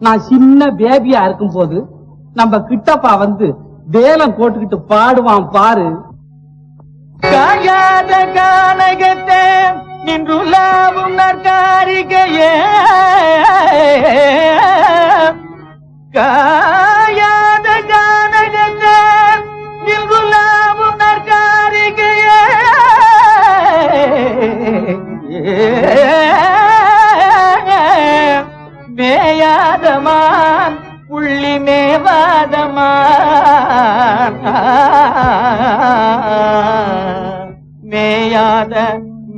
நான் சின்ன பேபியா இருக்கும் போது நம்ம கிட்டப்பா வந்து வேலம் போட்டுக்கிட்டு பாடுவான் பாரு. காயாத கானகத்தே நின்றுலாவும் நற்காரிகையே. கா மேயாத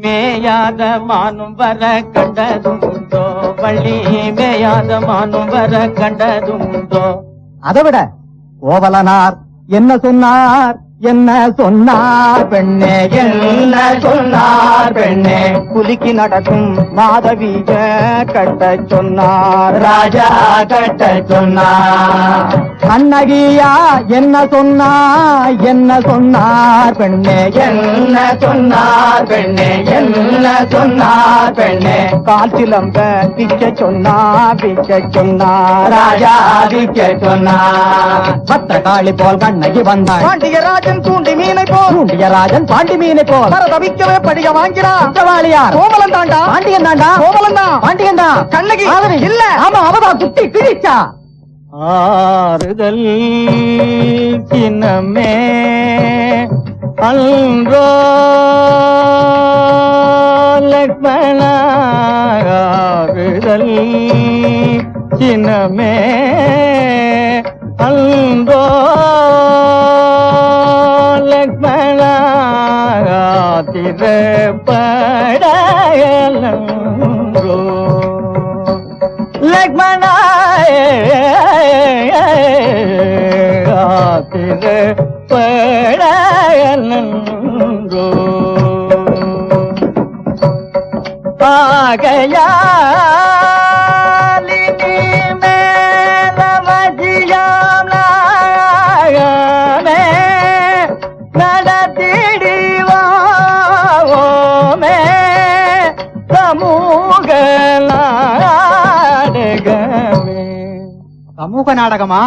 மேயாத மானும் வர கண்டதும் உண்டோ வள்ளி மேயாத மானும் வர கண்டதும் உண்டோ அதை விட ஓவலனார் என்ன சொன்னார்? என்ன சொன்னார் பெண்ணே என்ன சொன்னார் பெண்ணே? குலுக்கி நடக்கும் மாதவிய கட்ட சொன்னார். ராஜா கட்ட சொன்னார். கண்ணகியா என்ன சொன்னார் என்ன சொன்னார் பெண்ணே? என்ன சொன்னார் பெண்ணே என்ன சொன்னார் பெண்ணே? கால் சிலம்ப பிச்ச சொன்னார் பிச்ச சொன்னார். ராஜா பிச்ச சொன்னார். பத்த காளி போல் கண்ணகி வந்தாள் பாண்டியராஜன் தூண்டி மீனை போல். பாண்டியராஜன் பாண்டி மீனை போல். தவிக்கவே படிக வாங்கிறான் குற்றவாளியார். கோமலன் தாண்டா. பாண்டியன் தாண்டா. கோமலன் தான். பாண்டியன் தான். கண்ணகி. இல்ல. ஆமா அவதான் குட்டி கிழிச்சா. ஆறுதல் சின்னமே அன்றோ லக்ஷ்மண ஆறுதல் சின்னமே அன்றோ லக்ஷ்மண திரப்படலன்றோ லக்ஷ்மணாத்திர படலன்றோ சமூக நாடகமா?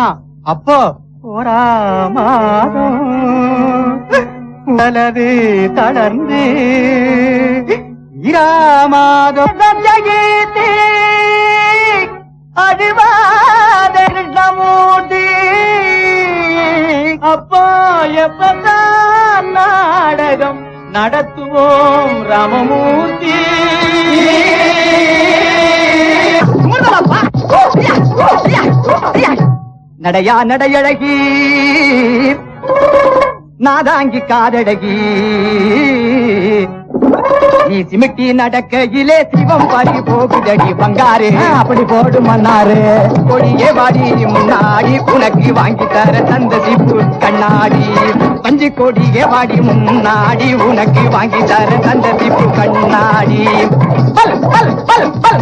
அப்போ போராமாதம் உடலது தளர்ந்து இராமாதம் சத்யகீர்த்தி அடிவாத கிருஷ்ணமூர்த்தி எப்பதான் நாடகம் நடத்துவோம் ராமமூர்த்தி? நடையா நடையழகி. நாதாங்கி காதழகி. நீ சிமிட்டி நடக்கையிலே சிவம் பாடி போகுதடி பங்காரு அப்படி போடு மன்னாரு கொடியே வாடி முன்னாடி உனக்கு வாங்கி தர தந்த சிப்பு கண்ணாடி. பஞ்சு கொடியே வாடி முன்னாடி உனக்கு வாங்கி தர தந்த சிப்பு கண்ணாடி. பல் பல் பல் பல்.